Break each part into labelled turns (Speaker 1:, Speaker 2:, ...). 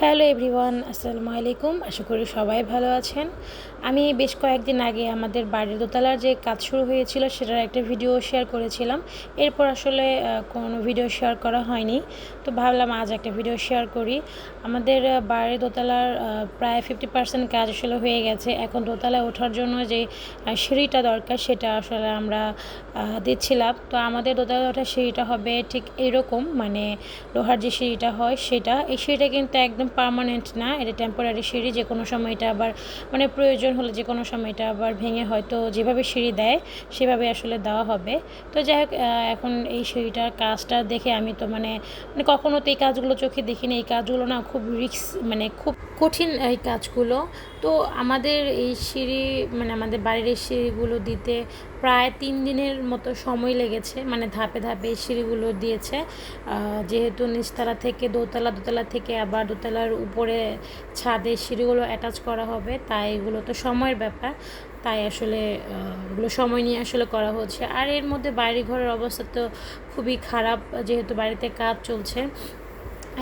Speaker 1: Hello everyone, আসসালামু আলাইকুম। আশা করি সবাই ভালো আছেন। আমি বেশ কয়েকদিন আগে আমাদের বাড়ির দোতলার যে কাজ শুরু হয়েছিল সেটার একটা ভিডিও শেয়ার করেছিলাম। এরপর আসলে কোনো ভিডিও শেয়ার করা হয়নি। তো ভাবলাম আজ একটা ভিডিও শেয়ার করি। আমাদের বাড়ির দোতলার প্রায় ফিফটি পার্সেন্ট কাজ আসলে হয়ে গেছে। এখন দোতলায় ওঠার জন্য যে সিঁড়িটা দরকার সেটা আসলে আমরা দিচ্ছিলাম। তো আমাদের দোতলায় ওঠার সিঁড়িটা হবে ঠিক এরকম মানে লোহার যে সিঁড়িটা হয় সেটা। এই সিঁড়িটা কিন্তু একদম পার্মানেন্ট না, এটা টেম্পোরারি সিঁড়ি যে কোনো সময় এটা আবার মানে প্রয়োজন হলে যে কোনো সময় এটা আবার ভেঙে হয়তো যেভাবে সিঁড়ি দেয়, সেভাবে আসলে দেওয়া হবে। তো যাই হোক এখন এই সিঁড়িটার কাজটা দেখে আমি তো মানে মানে কখনো তো এই কাজগুলো চোখে দেখিনি, এই কাজগুলো না খুব রিক্স মানে খুব কঠিন এই কাজগুলো। তো আমাদের এই সিঁড়ি মানে আমাদের বাড়ির এই সিঁড়িগুলো দিতে প্রায় তিন দিনের মতো সময় লেগেছে মানে ধাপে ধাপে এই সিঁড়িগুলো দিয়েছে। যেহেতু নিচতলা থেকে দোতলা দোতলা থেকে আবার দোতলার উপরে ছাদে সিঁড়িগুলো অ্যাটাচ করা হবে, তাই এগুলো তো সময়ের ব্যাপার। তাই আসলে এগুলো সময় নিয়ে আসলে করা হচ্ছে। আর এর মধ্যে বাড়ি ঘরের অবস্থা তো খুবই খারাপ, যেহেতু বাড়িতে কাজ চলছে।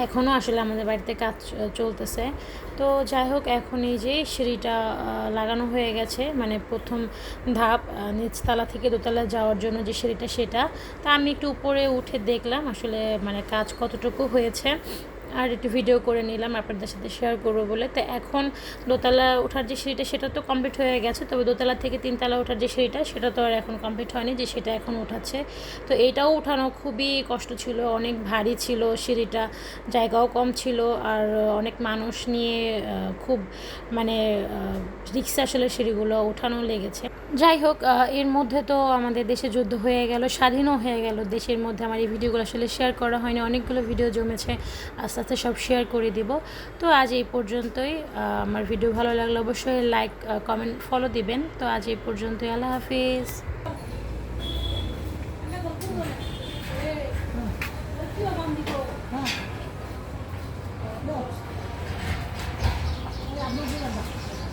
Speaker 1: এখনও আসলে আমাদের বাড়িতে কাজ চলতেছে। তো যাই হোক, এখন এই যে সিঁড়িটা লাগানো হয়ে গেছে মানে প্রথম ধাপ নিচতলা থেকে দোতলা যাওয়ার জন্য যে সিঁড়িটা সেটা, তা আমি একটু উপরে উঠে দেখলাম, আসলে মানে কাজ কতটুকু হয়েছে। আর একটু ভিডিও করে নিলাম, আপনাদের সাথে শেয়ার করব বলে। তো এখন দোতলা ওঠার যে সিঁড়িটা, সেটা তো কমপ্লিট হয়ে গেছে, তবে দোতলা থেকে তিনতলা ওঠার যে সিঁড়িটা, সেটা তো আর এখন কমপ্লিট হয়নি, যে সেটা এখন উঠাচ্ছে। তো এটাও উঠানো খুবই কষ্ট ছিল, অনেক ভারী ছিল সিঁড়িটা, জায়গাও কম ছিল, আর অনেক মানুষ নিয়ে খুব মানে রিক্সা আসলে সিঁড়িগুলো ওঠানো লেগেছে। যাই হোক এর মধ্যে তো আমাদের দেশে যুদ্ধ হয়ে গেল, স্বাধীনও হয়ে গেল। দেশের মধ্যে আমার এই ভিডিওগুলো আসলে শেয়ার করা হয়নি, অনেকগুলো ভিডিও জমেছে, আস্তে আস্তে সব শেয়ার করে দিব। তো আজ এই পর্যন্তই আমার ভিডিও ভালো লাগলে অবশ্যই লাইক কমেন্ট ফলো দিবেন। তো আজ এই পর্যন্তই, আল্লাহ হাফিজ।